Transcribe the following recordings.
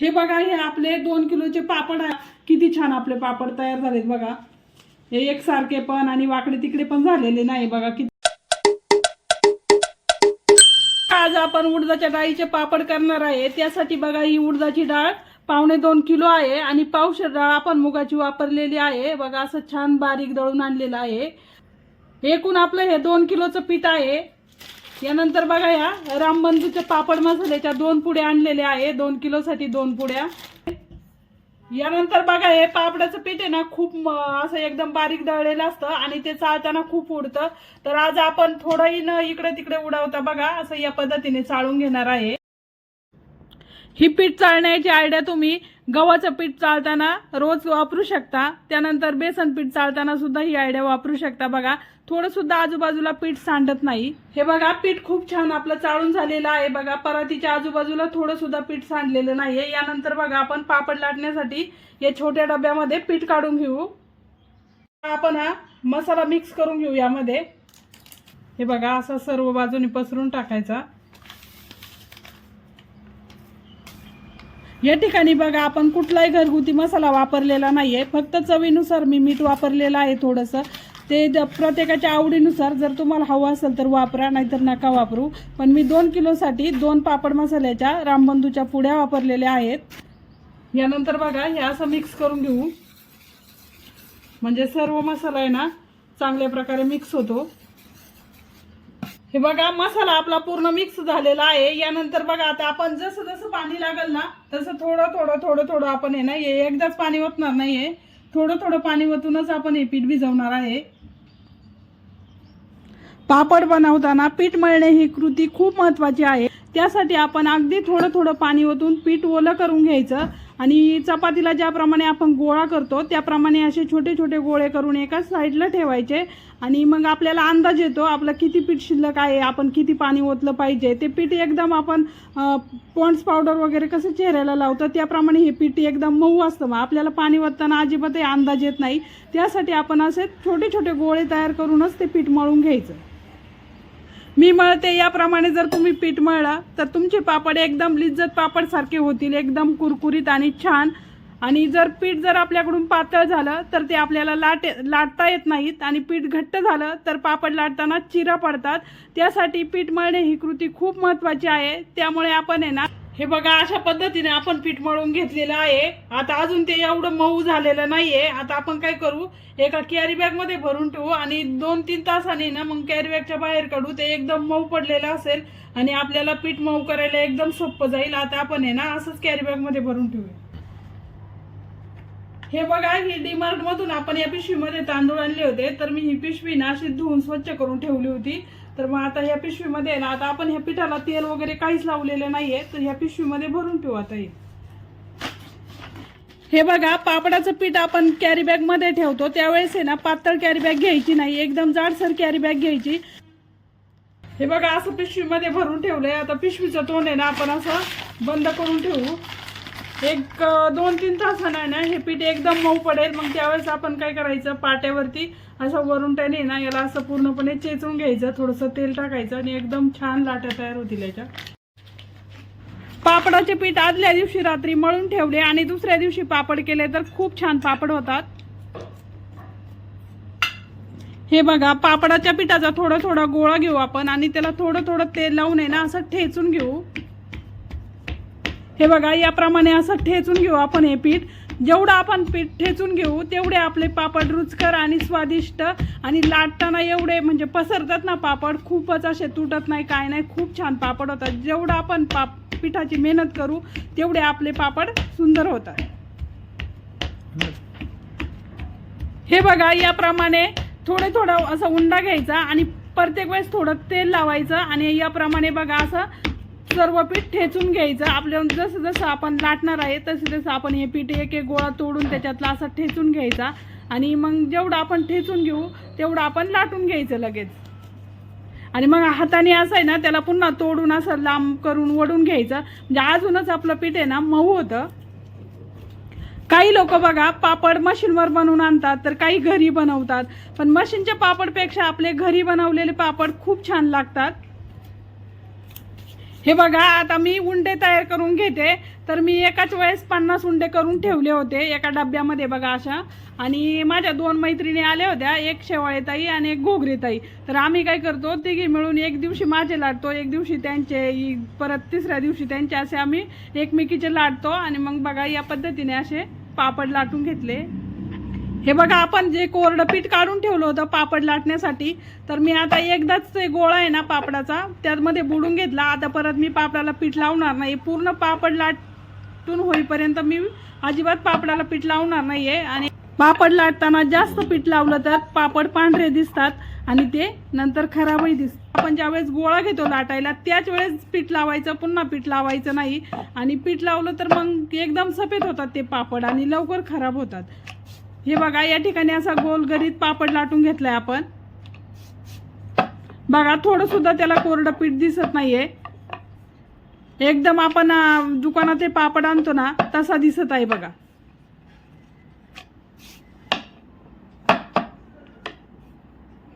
हे बघा हे आपले दोन किलोचे पापड आहे किती छान आपले पापड तयार झालेत बघा. हे एकसारखे पण आणि वाकडे तिकडे पण झालेले नाही बघा. किती आज आपण उडदाच्या डाळीचे पापड करणार आहे. त्यासाठी बघा ही उडदाची डाळ पावणे दोन किलो आहे आणि पावशेर डाळ आपण मुगाची वापरलेली आहे. बघा असं छान बारीक दळून आणलेलं आहे. एकूण आपलं हे दोन किलोचं पीठ आहे. यानंतर बघा या राम रामबंधूच्या पापड मसाल्याच्या दोन पुड्या आणलेल्या आहे दोन किलोसाठी दोन पुड्या. यानंतर बघा हे पापडाचं पीठ आहे ना खूप असं एकदम बारीक दळलेलं असतं आणि ते चाळताना खूप उडतं. तर आज आपण थोडंही न इकडे तिकडे उडवता बघा असं या पद्धतीने चाळून घेणार आहे. ही पीठ चाळण्याची आयडिया तुम्ही गव्हाचं पीठ चाळताना रोज वापरू शकता. त्यानंतर बेसन पीठ चालताना सुद्धा ही आयडिया वापरू शकता बघा. थोडं सुद्धा आजूबाजूला पीठ सांडत नाही. हे बघा पीठ खूप छान आपलं चाळून झालेलं आहे बघा. परातीच्या आजूबाजूला थोडं सुद्धा पीठ सांडलेलं नाहीये. यानंतर बघा आपण पापड लाटण्यासाठी या छोट्या डब्यामध्ये पीठ काढून घेऊ. आपण हा मसाला मिक्स करून घेऊ यामध्ये. हे बघा असा सर्व बाजूने पसरून टाकायचा. या ठिकाणी बघा आपण कुठलाही घरगुती मसाला वापरलेला नाही आहे फक्त चवीनुसार मी मीठ वापरलेलं आहे थोडंसं. ते प्रत्येकाच्या आवडीनुसार जर तुम्हाला हवं असेल तर वापरा नाहीतर नका वापरू. पण मी दोन किलोसाठी दोन पापड मसाल्याच्या रामबंधूच्या पुड्या वापरलेल्या आहेत. यानंतर बघा हे असं मिक्स करून घेऊ. म्हणजे सर्व मसाला आहे ना चांगल्या प्रकारे मिक्स होतो. हे बघा मसाला आपला पूर्ण मिक्स झालेला आहे. यानंतर बघा आता आपण जसं जसं पाणी लागेल ना तसं थोडं थोडं थोडं थोडं आपण आहे ना हे एकदाच पाणी ओतणार नाहीये. थोडं थोडं पाणी ओतूनच आपण हे पीठ भिजवणार आहे. पापड बनवताना पीठ मळणे ही कृती खूप महत्वाची आहे. त्यासाठी आपण अगदी थोडं थोडं पाणी ओतून पीठ ओलं करून घ्यायचं. आणि चपातीला ज्याप्रमाणे आपण गोळा करतो त्याप्रमाणे असे छोटे छोटे गोळे करून एकाच साईडला ठेवायचे. आणि मग आपल्याला अंदाज येतो आपलं किती पीठ शिल्लक आहे आपण किती पाणी ओतलं पाहिजे. ते पीठ एकदम आपण पॉन्ड्स पावडर वगैरे कसं चेहऱ्याला लावतो त्याप्रमाणे हे पीठ एकदम मऊ असतं. मग आपल्याला पाणी ओतताना अजिबातही अंदाज येत नाही. त्यासाठी आपण असे छोटे छोटे गोळे तयार करूनच ते पीठ मळून घ्यायचं. मी मळते याप्रमाणे जर तुम्ही पीठ मळला तर तुमचे पापड एकदम लिज्जत पापडसारखे होतील एकदम कुरकुरीत आणि छान. आणि जर पीठ जर आपल्याकडून पातळ झालं तर ते आपल्याला लाट लाटता येत नाहीत. आणि पीठ घट्ट झालं तर पापड लाटताना चिरा पडतात. त्यासाठी पीठ मळणे ही कृती खूप महत्त्वाची आहे. त्यामुळे आपण आहे ना हे बघा अशा पद्धतीने आपण पीठ मळून घेतलेलं आहे. आता अजून ते एवढं मऊ झालेलं नाहीये. आता आपण काय करू? एका कॅरी बॅगमध्ये भरून ठेवू आणि दोन तीन तासांनी ना मग कॅरी बॅगच्या बाहेर काढू. ते एकदम मऊ पडलेलं असेल आणि आपल्याला पीठ मऊ करायला एकदम सोपं जाईल. आता आपण आहे ना असंच कॅरी बॅगमध्ये भरून ठेवूया. हे बघा ही डीमार्ट मधून आपण या पिशवीमध्ये तांदूळ आणले होते. तर मी ही पिशवी ना अशी धुवून स्वच्छ करून ठेवली होती. तर मग आता ह्या पिशवीमध्ये आहे ना आता आपण ह्या पिठाला तेल वगैरे काहीच लावलेलं नाहीये तर ह्या पिशवीमध्ये भरून ठेवू आता हे. हे बघा पापडाचं पीठ आपण कॅरी बॅगमध्ये ठेवतो. त्यावेळेस आहे ना पातळ कॅरी बॅग घ्यायची नाही एकदम जाडसर कॅरी बॅग घ्यायची. हे बघा असं पिशवीमध्ये भरून ठेवलंय. आता पिशवीचं तोंड आहे ना आपण असं बंद करून ठेवू. एक दोन तीन तासानं आहे ना हे पीठ एकदम मऊ पडेल. मग त्यावेळेस आपण काय करायचं पाट्यावरती असं वरून त्याने ना याला असं पूर्णपणे चेचून घ्यायचं थोडंसं तेल टाकायचं आणि एकदम छान लाटा तयार होतील याच्या. पापडाचे पीठ आदल्या दिवशी रात्री मळून ठेवले आणि दुसऱ्या दिवशी पापड केले तर खूप छान पापड होतात. हे बघा पापडाच्या पिठाचा थोडा थोडा गोळा घेऊ आपण आणि त्याला थोडं थोडं तेल लावून आहे ना असं ठेचून घेऊ. हे बघा याप्रमाणे असं ठेचून घेऊ आपण हे पीठ. जेवढं आपण पीठ ठेचून घेऊ तेवढे आपले पापड रुचकर आणि स्वादिष्ट आणि लाटताना एवढे म्हणजे पसरतात ना पापड. खूपच असे तुटत नाही काय नाही खूप छान पापड होतात. जेवढं आपण पाप पिठाची मेहनत करू तेवढे आपले पापड सुंदर होतात. हे बघा याप्रमाणे थोडे थोडं असं उंडा घ्यायचा आणि प्रत्येक वेळेस थोडं तेल लावायचं आणि याप्रमाणे बघा असं सर्व पीठ ठेचून घ्यायचं. आपल्या जसं जसं आपण लाटणार आहे तसं तसं आपण हे पीठ एक एक गोळा तोडून त्याच्यातला असं ठेचून घ्यायचा. आणि मग जेवढं आपण ठेचून घेऊ तेवढं आपण लाटून घ्यायचं लगेच. आणि मग हाताने असं आहे ना त्याला पुन्हा तोडून असं लांब करून वडून घ्यायचं. म्हणजे अजूनच आपलं पीठ आहे ना मऊ होतं. काही लोक बघा पापड मशीनवर बनवून आणतात तर काही घरी बनवतात. पण मशीनच्या पापडपेक्षा आपले घरी बनवलेले पापड खूप छान लागतात. हे बघा आता मी उंडे तयार करून घेते. तर मी एकाच वेळेस पन्नास उंडे करून ठेवले होते एका डब्यामध्ये बघा अशा. आणि माझ्या दोन मैत्रिणी आल्या होत्या एक शेवाळेताई आणि एक घोगरेताई. तर आम्ही काय करतो तिघी मिळून एक दिवशी माझे लाटतो एक दिवशी त्यांचे परत तिसऱ्या दिवशी त्यांचे असे आम्ही एकमेकीचे लाटतो. आणि मग बघा या पद्धतीने असे पापड लाटून घेतले. हे बघा आपण जे कोरडं पीठ काढून ठेवलं होतं पापड लाटण्यासाठी तर मी आता एकदाच ते गोळा आहे ना पापडाचा त्यामध्ये बुडून घेतला. आता परत मी पापडाला पीठ लावणार नाही. पूर्ण पापड लाटून होईपर्यंत मी अजिबात पापडाला पीठ लावणार नाहीये. आणि पापड लाटताना जास्त पीठ लावलं तर पापड पांढरे दिसतात आणि ते नंतर खराबही दिसतात. आपण ज्यावेळेस गोळा घेतो लाटायला त्याच वेळेस पीठ लावायचं पुन्हा पीठ लावायचं नाही. आणि पीठ लावलं तर मग एकदम सफेद होतात ते पापड आणि लवकर खराब होतात. हे बघा या ठिकाणी असा गोलगरीत पापड लाटून घेतलाय आपण. बघा थोडं सुद्धा त्याला कोरडं पीठ दिसत नाहीये. एकदम आपण दुकानात ते पापड आणतो ना तसा दिसत आहे बघा.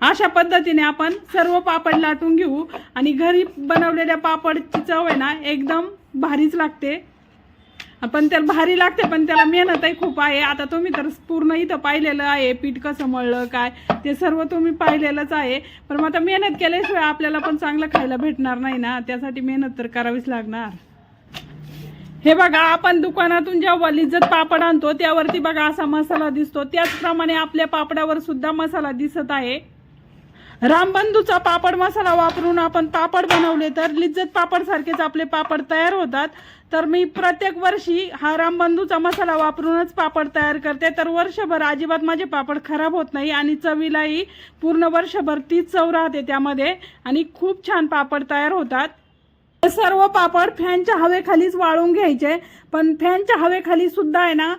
अशा पद्धतीने आपण सर्व पापड लाटून घेऊ आणि घरी बनवलेल्या पापडची चव आहे ना एकदम भारीच लागते. पण त्याला भारी लागते पण त्याला मेहनतही खूप आहे. आता तुम्ही तर पूर्ण इथं पाहिलेलं आहे पीठ कसं मळलं काय ते सर्व तुम्ही पाहिलेलंच आहे. पण मग आता मेहनत केल्याशिवाय आपल्याला पण चांगलं खायला भेटणार नाही ना. त्यासाठी मेहनत तर करावीच लागणार. हे बघा आपण दुकानातून जेव्हा लिज्जत पापड आणतो त्यावरती बघा असा मसाला दिसतो. त्याचप्रमाणे आपल्या पापडावर सुद्धा मसाला दिसत आहे. रामबंधूचा पापड मसाला वापरून आपण पापड बनवले तर लिज्जत पापड सारखेच आपले पापड तयार होतात. तर मी प्रत्येक वर्षी हा रामबंधूचा मसाला वापरूनच पापड तयार करते. तर वर्षभर अजिबात माझे पापड खराब होत नाही आणि चवीलाही पूर्ण वर्षभर तीच चव राहते त्यामध्ये आणि खूप छान पापड तयार होतात. सर्व पापड फॅनच्या हवेखालीच वाळून घ्यायचे. पण फॅनच्या हवेखाली सुद्धा आहे ना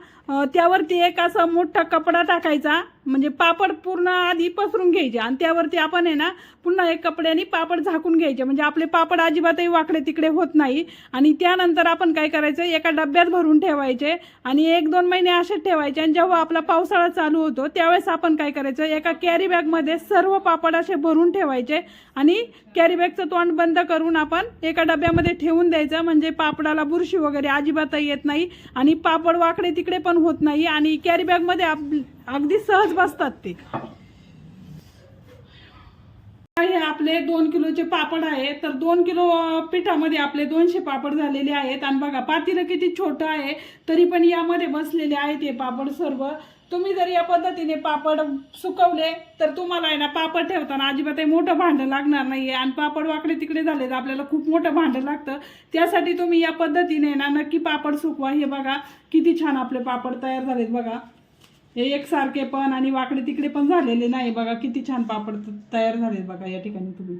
त्यावरती एक असा मोठा कपडा टाकायचा. म्हणजे पापड पूर्ण आधी पसरून घ्यायचे. आणि त्यावरती आपण आहे ना पुन्हा एक कपड्याने पापड झाकून घ्यायचे. म्हणजे आपले पापड अजिबातही वाकडे तिकडे होत नाही. आणि त्यानंतर आपण काय करायचं एका डब्यात भरून ठेवायचे आणि एक दोन महिने असेच ठेवायचे. आणि जेव्हा आपला पावसाळा चालू होतो त्यावेळेस आपण काय करायचं एका कॅरी बॅगमध्ये सर्व पापड असे भरून ठेवायचे. आणि कॅरी बॅगचं तोंड बंद करून आपण एका डब्यामध्ये ठेवून द्यायचं. म्हणजे पापडाला बुरशी वगैरे अजिबातही येत नाही. आणि पापड वाकडे तिकडे पण होत नाही. आणि कॅरी बॅगमध्ये आप अगदी सहज बसतात ते. हे आपले दोन किलोचे पापड आहे तर दोन किलो पिठामध्ये आपले दोनशे पापड झालेले आहेत. आणि बघा पातीलं किती छोटं आहे तरी पण यामध्ये बसलेले आहेत हे पापड सर्व. तुम्ही जर या पद्धतीने पापड सुकवले तर तुम्हाला आहे ना पापड ठेवताना अजिबात हे मोठं भांडं लागणार नाही आणि पापड वाकडे तिकडे झाले तर आपल्याला खूप मोठं भांडं लागतं. त्यासाठी तुम्ही या पद्धतीने ना नक्की पापड सुकवा. हे बघा किती छान आपले पापड तयार झालेत बघा. हे एकसारखे पण आणि वाकडे तिकडे पण झालेले नाही. बघा किती छान पापड तयार झाले बघा या ठिकाणी तुम्ही.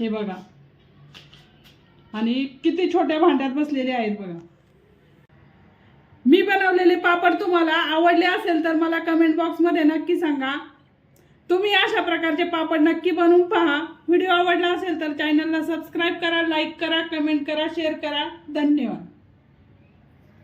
हे बघा. आणि किती छोट्या भांड्यात बसलेले आहेत बघा. मी बनवलेले पापड तुम्हाला आवडले असेल तर मला कमेंट बॉक्समध्ये नक्की सांगा. तुम्ही अशा प्रकारचे पापड नक्की बनवून पहा. व्हिडिओ आवडला असेल तर चॅनलला सबस्क्राईब करा लाईक करा कमेंट करा शेअर करा. धन्यवाद.